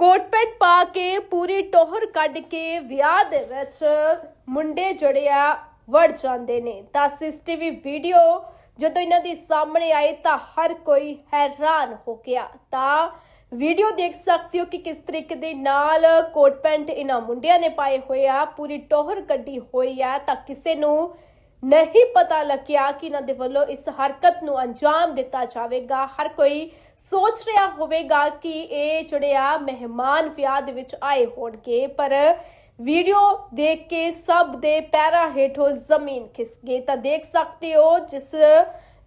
Coat pant ਪਾ ਕੇ ਪੂਰੀ ਟੋਹਰ ਕੱਢ ਕੇ ਵਿਆਹ ਦੇ ਵਿੱਚ ਮੁੰਡੇ ਜੜਿਆ ਵੜ ਜਾਂਦੇ ਨੇ। ਤਾਂ ਸੀਸੀਟੀਵੀ ਵੀਡੀਓ ਜਦੋਂ ਇਹਨਾਂ ਦੀ ਸਾਹਮਣੇ ਆਈ ਤਾਂ ਹਰ ਕੋਈ ਹੈਰਾਨ ਹੋ ਗਿਆ। ਤਾਂ ਵੀਡੀਓ ਦੇਖ ਸਕਦੇ ਹੋ ਕਿ ਕਿਸ ਤਰੀਕੇ ਦੇ ਨਾਲ ਕੋਟ ਪੈਂਟ ਇਹਨਾਂ ਮੁੰਡਿਆਂ ਨੇ ਪਾਏ ਹੋਏ ਆ, ਪੂਰੀ ਟੋਹਰ ਕੱਢੀ ਹੋਈ ਆ। ਤਾਂ ਕਿਸੇ ਨੂੰ ਨਹੀਂ ਪਤਾ ਲੱਗਿਆ ਕਿ ਇਹਨਾਂ ਦੇ ਵੱਲੋਂ ਇਸ ਹਰਕਤ ਨੂੰ ਅੰਜਾਮ ਦਿੱਤਾ ਜਾਵੇਗਾ। ਹਰ ਕੋਈ ਸੋਚ ਰਿਹਾ ਹੋਵੇਗਾ ਕਿ ਇਹ ਜਿਹੜੇ ਆ ਮਹਿਮਾਨ ਵਿਆਹ ਦੇ ਵਿੱਚ ਆਏ ਹੋਣਗੇ, ਪਰ ਵੀਡੀਓ ਦੇਖ ਕੇ ਸਭ ਦੇ ਪੈਰਾਂ ਹੇਠੋਂ ਜ਼ਮੀਨ ਖਿਸ ਗਈ। ਤਾਂ ਦੇਖ ਸਕਦੇ ਹੋ, ਜਿਸ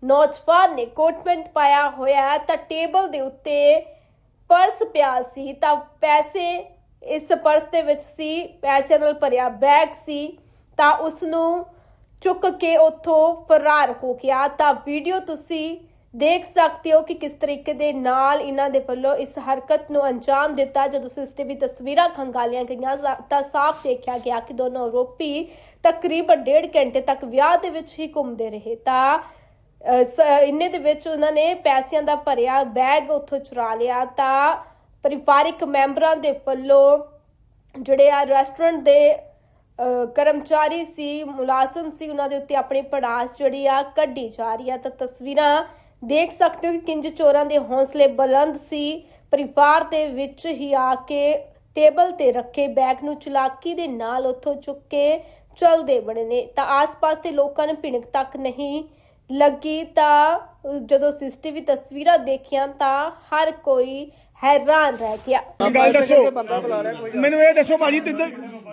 ਨੌਜਵਾਨ ਨੇ ਕੋਟ ਪੈਂਟ ਪਾਇਆ ਹੋਇਆ ਤਾਂ ਟੇਬਲ ਦੇ ਉੱਤੇ ਪਰਸ ਪਿਆ ਸੀ। ਤਾਂ ਪੈਸੇ ਇਸ ਪਰਸ ਦੇ ਵਿੱਚ ਸੀ ਪੈਸੇ ਨਾਲ ਭਰਿਆ ਬੈਗ ਸੀ। ਤਾਂ ਉਸ ਨੂੰ ਚੁੱਕ ਕੇ ਉੱਥੋਂ ਫਰਾਰ ਹੋ ਗਿਆ। ਤਾਂ ਵੀਡੀਓ ਤੁਸੀਂ ਦੇਖ ਸਕਦੇ ਹੋ ਕਿ ਕਿਸ ਤਰੀਕੇ ਦੇ ਨਾਲ ਇਹਨਾਂ ਦੇ ਵੱਲੋਂ ਇਸ ਹਰਕਤ ਨੂੰ ਅੰਜਾਮ ਦਿੱਤਾ। ਜਦੋਂ ਸੀਸੀਟੀਵੀ ਤਸਵੀਰਾਂ ਖੰਗਾਲੀਆਂ ਗਈਆਂ ਤਾਂ- ਸਾਫ਼ ਦੇਖਿਆ ਗਿਆ ਕਿ ਦੋਨੋਂ ਆਰੋਪੀ ਤਕਰੀਬਨ ਡੇਢ ਘੰਟੇ ਤੱਕ ਵਿਆਹ ਦੇ ਵਿੱਚ ਹੀ ਘੁੰਮਦੇ ਰਹੇ। ਤਾਂ ਇੰਨੇ ਦੇ ਵਿੱਚ ਉਹਨਾਂ ਨੇ ਪੈਸਿਆਂ ਦਾ ਭਰਿਆ ਬੈਗ ਉੱਥੋਂ ਚੁਰਾ ਲਿਆ। ਤਾਂ ਪਰਿਵਾਰਿਕ ਮੈਂਬਰਾਂ ਦੇ ਵੱਲੋਂ ਜਿਹੜੇ ਆ ਰੈਸਟੋਰੈਂਟ ਦੇ ਕਰਮਚਾਰੀ ਸੀ, ਮੁਲਾਜ਼ਮ ਸੀ, ਉਹਨਾਂ ਦੇ ਉੱਤੇ ਆਪਣੀ ਪੜਾਸ ਜਿਹੜੀ ਆ ਕੱਢੀ ਜਾ ਰਹੀ ਆ। ਤਾਂ ਤਸਵੀਰਾਂ ਦੇਖ ਸਕਦੇ ਹੋ ਕਿ ਕਿੰਜ ਚੋਰਾਂ ਦੇ ਹੌਸਲੇ ਬੁਲੰਦ ਸੀ। ਪਰਿਵਾਰ ਦੇ ਵਿੱਚ ਹੀ ਆ ਕੇ ਟੇਬਲ ਤੇ ਰੱਖੇ ਬੈਗ ਨੂੰ ਚਲਾਕੀ ਦੇ ਨਾਲ ਉੱਥੋਂ ਚੁੱਕ ਕੇ ਚਲਦੇ ਬਣੇ ਨੇ। ਤਾਂ ਆਸ-ਪਾਸ ਦੇ ਲੋਕਾਂ ਨੂੰ ਭਿਣਕ ਤੱਕ ਨਹੀਂ ਲੱਗੀ ਤਾਂ ਅਹ, ਜਦੋਂ ਸੀਸੀਟੀਵੀ ਤਸਵੀਰਾਂ ਦੇਖੀਆਂ ਤਾਂ ਹਰ ਕੋਈ ਹੈਰਾਨ ਰਹਿ ਗਿਆ। ਗੱਲ ਦੱਸੋ। ਮੈਨੂੰ ਇਹ ਦੱਸੋ ਭਾਜੀ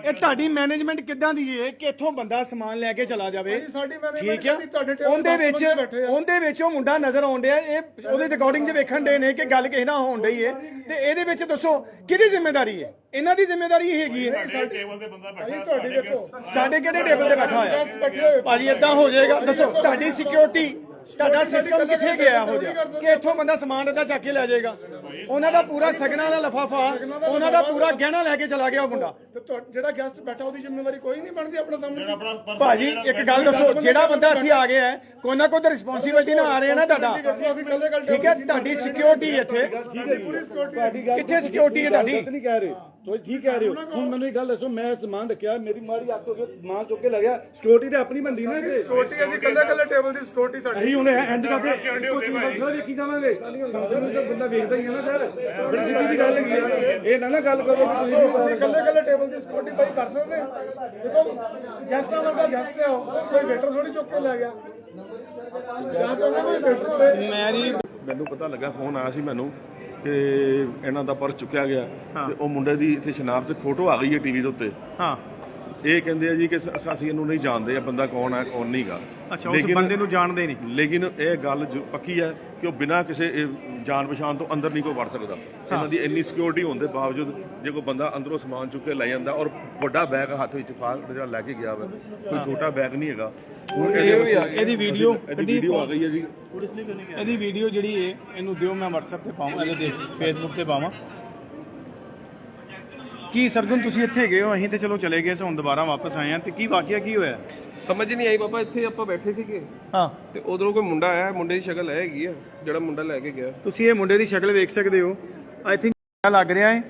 ਇਹ ਤੁਹਾਡੀ ਮੈਨੇਜਮੈਂਟ ਕਿੱਦਾਂ ਦੀ ਹੈ ਕਿ ਇੱਥੋਂ ਬੰਦਾ ਸਮਾਨ ਲੈ ਕੇ ਚਲਾ ਜਾਵੇ? ਸਾਡੀ ਠੀਕ ਹੈ ਉਹਦੇ ਵਿੱਚ। ਉਹਦੇ ਵਿੱਚ ਉਹ ਮੁੰਡਾ ਨਜ਼ਰ ਆਉਣ ਡਿਆ। ਇਹ ਉਹਦੇ ਰਿਕਾਰਡਿੰਗ 'ਚ ਵੇਖਣ ਦੇ ਨੇ ਕਿ ਗੱਲ ਕਿਸੇ ਨਾਲ ਹੋਣ ਡਈ ਹੈ ਤੇ ਇਹਦੇ ਵਿੱਚ ਦੱਸੋ ਕਿਹਦੀ ਜ਼ਿੰਮੇਵਾਰੀ ਹੈ ਇਹਨਾਂ ਦੀ ਜ਼ਿੰਮੇਵਾਰੀ ਹੈਗੀ ਹੈ ਟੇਬਲ ਤੇ ਬੰਦਾ ਬੈਠਾ ਭਾਜੀ ਤੁਹਾਡੀ ਦੇਖੋ। ਸਾਡੇ ਕਿਹੜੇ ਟੇਬਲ ਤੇ ਬੈਠਾ ਹੋਇਆ? ਭਾਜੀ ਇਦਾਂ ਹੋ ਜਾਏਗਾ। ਦੱਸੋ ਤੁਹਾਡੀ ਸਿਕਿਉਰਿਟੀ ਤੁਹਾਡਾ ਸਿਸਟਮ ਕਿੱਥੇ ਗਿਆ ਹੋ ਜਾ ਕਿ ਇੱਥੋਂ ਬੰਦਾ ਸਮਾਨ ਏਦਾਂ ਚੱਕ ਕੇ ਲੈ ਜਾਏਗਾ? ਉਹਨਾਂ ਦਾ ਪੂਰਾ ਸਗਨਾ ਦਾ ਲਫਾਫਾ ਉਹਨਾਂ ਦਾ ਪੂਰਾ ਗਹਿਣਾ ਲੈ ਕੇ ਚਲਾ ਗਿਆ ਉਹ ਮੁੰਡਾ। ਤੇ ਤੁਹਾ- ਜਿਹੜਾ ਗੈਸਟ ਬੈਠਾ ਉਹਦੀ ਜ਼ਿੰਮੇਵਾਰੀ ਕੋਈ ਨਹੀਂ ਬਣਦੀ ਆਪਣੇ ਸਾਹਮਣੇ। ਆਪਣਾ ਪਰਸ ਭਾਜੀ ਇੱਕ ਗੱਲ ਦੱਸੋ ਜਿਹੜਾ ਬੰਦਾ ਇੱਥੇ ਆ ਗਿਆ ਹੈ ਕੋਈ ਨਾ ਕੋਈ ਤਾਂ ਰਿਸਪੌਂਸਿਬਿਲਟੀ ਨਾਲ ਆ ਰਿਹਾ ਨਾ ਤੁਹਾਡਾ। ਅਸੀਂ ਕੱਲੇ ਕੱਲੇ ਠੀਕ ਹੈ ਤੁਹਾਡੀ ਸਿਕਿਉਰਿਟੀ ਇੱਥੇ। ਕਿੱਥੇ security ਹੈ ਤੁਹਾਡੀ? ਗਲਤ ਨਹੀਂ ਕਹਿ ਰਹੇ। ਤੁਸੀਂ ਠੀਕ ਕਹਿ ਰਹੇ ਹੋ। ਹੁਣ ਮੈਨੂੰ ਇੱਕ ਗੱਲ ਦੱਸੋ ਮੈਂ ਸਮਾਨ ਰੱਖਿਆ ਮੇਰੀ ਮਾੜੀ ਅੱਖ ਤੋਂ ਕਿ ਸਮਾਨ ਚੁੱਕ ਕੇ ਲੱਗਿਆ ਸਿਕਿਉਰਿਟੀ ਤੇ ਆਪਣੀ ਬੰਦੀ ਨਾ ਇੱਥੇ। ਸਿਕਿਉਰਿਟੀ ਅਸੀਂ ਕੱਲੇ ਕੱਲੇ ਟੇਬਲ ਦੀ ਸਿਕਿਉਰਿਟੀ ਸਾਡੀ। ਅਸੀਂ ਹੁਣ ਇੰਜ ਕਰਕੇ ਕੁਝ ਮਸਲਾ ਵੇਖੀ ਜਾਵਾਂਗੇ। ਤਾਂ ਬੰਦਾ ਵੇਖਦਾ ਹੀ ਹੈ ਨਾ ਸਰ ਬੜੀ ਸਿੱਧੀ ਦੀ ਗੱਲ ਹੈਗੀ ਹੈ ਇਹ ਨਾ ਨਾ ਗੱਲ ਕਰੋ ਕਿ ਤੁਸੀਂ ਵੀ ਅਸੀਂ ਕੱਲੇ ਕੱਲੇ ਟੇਬਲ ਦੀ ਸਿਕਿਉਰਿਟੀ ਭਾਈ ਕਰ ਸਕਦੇ ਹਾਂ ਦੇਖੋ ਗੈਸਟਾਂ ਵਰਗਾ ਗੈਸਟ ਹੈ ਉਹ। ਕੋਈ ਵੇਟਰ ਥੋੜੀ ਚੁੱਕ ਕੇ ਲੈ ਗਿਆ। ਜਾਂ ਤਾਂ ਉਹਨਾਂ ਕੋਈ ਵੇਟਰ ਹੋਵੇ। ਮੈਨੂੰ ਪਤਾ ਲੱਗਾ ਫੋਨ ਆਇਆ ਸੀ ਮੈਨੂੰ ਕਿ ਇਹਨਾਂ ਦਾ ਪਰਸ ਚੁੱਕਿਆ ਗਿਆ ਤੇ ਉਹ ਮੁੰਡੇ ਦੀ ਇੱਥੇ ਸ਼ਨਾਖਤ ਤੇ ਫੋਟੋ ਆ ਗਈ ਹੈ ਟੀਵੀ ਦੇ ਉੱਤੇ। ਹਾਂ। ਇਹ ਕਹਿੰਦੇ ਆ ਜੀ ਕਿ ਸ- ਅਸੀਂ ਇਹਨੂੰ ਨਹੀਂ ਜਾਣਦੇ ਇਹ ਬੰਦਾ ਕੌਣ ਹੈ ਕੌਣ ਨਹੀਂਗਾ। ਅੱਛਾ ਉਸ ਬੰਦੇ ਨੂੰ ਜਾਣਦੇ ਨਹੀਂ। ਲੇਕਿਨ ਇਹ ਗੱਲ ਜੋ ਪੱਕੀ ਹੈ ਕਿ ਉਹ ਬਿਨਾਂ ਕਿਸੇ ਇਹ ਜਾਣ ਪਛਾਣ ਤੋਂ ਅੰਦਰ ਨਹੀਂ ਕੋਈ ਵੜ ਸਕਦਾ। ਇਹਨਾਂ ਦੀ ਇੰਨੀ ਸਿਕਿਉਰਿਟੀ ਹੋਣ ਦੇ ਬਾਵਜੂਦ ਜੇ ਕੋਈ ਬੰਦਾ ਅੰਦਰੋਂ ਸਮਾਨ ਚੁੱਕ ਕੇ ਲੈ ਜਾਂਦਾ ਔਰ ਵੱਡਾ ਬੈਗ ਹੱਥ ਵਿੱਚ ਫਾੜ ਜਿਹੜਾ ਲੈ ਕੇ ਗਿਆ ਵਾ ਕੋਈ ਛੋਟਾ ਬੈਗ ਨਹੀਂ ਹੈਗਾ। ਹੁਣ ਇਹਦੇ ਵਾਸਤੇ- ਇਹਦੀ ਵੀਡੀਓ ਇਹਦੀ ਵੀਡੀਓ ਆ ਗਈ ਹੈ ਜੀ। ਇਹਦੀ ਵੀਡੀਓ ਜਿਹੜੀ ਹੈ ਇਹਨੂੰ ਦਿਓ ਮੈਂ WhatsApp ਤੇ ਪਾਵਾਂ ਇਹਦੇ ਤੇ Facebook ਤੇ ਪਾਵਾਂ। ਕੀ ਸਰਗੁਣ ਤੁਸੀਂ ਇੱਥੇ ਗਏ ਹੋ ਅਸੀਂ ਤੇ ਚਲੋ ਚਲੇ ਗਏ ਸੀ ਹੁਣ ਦੁਬਾਰਾ ਵਾਪਸ ਆਏ ਆ ਤੇ ਕੀ ਵਾਕਿਆ ਕੀ ਹੋਇਆ? ਸਮਝ ਨਹੀਂ ਆਈ ਪਾਪਾ ਇੱਥੇ ਆਪਾਂ ਬੈਠੇ ਸੀਗੇ। ਹਾਂ। ਤੇ ਉਧਰੋਂ ਕੋਈ ਮੁੰਡਾ ਆਇਆ ਮੁੰਡੇ ਦੀ ਸ਼ਕਲ ਹੈ ਹੈਗੀ ਆ ਜਿਹੜਾ ਮੁੰਡਾ ਲੈ ਕੇ ਗਿਆ। ਤੁਸੀਂ ਇਹ ਮੁੰਡੇ ਦੀ ਸ਼ਕਲ ਵੇਖ ਸਕਦੇ ਹੋ। ਆਈ ਥਿੰਕ ਲੱਗ ਰਿਹਾ ਹੈ?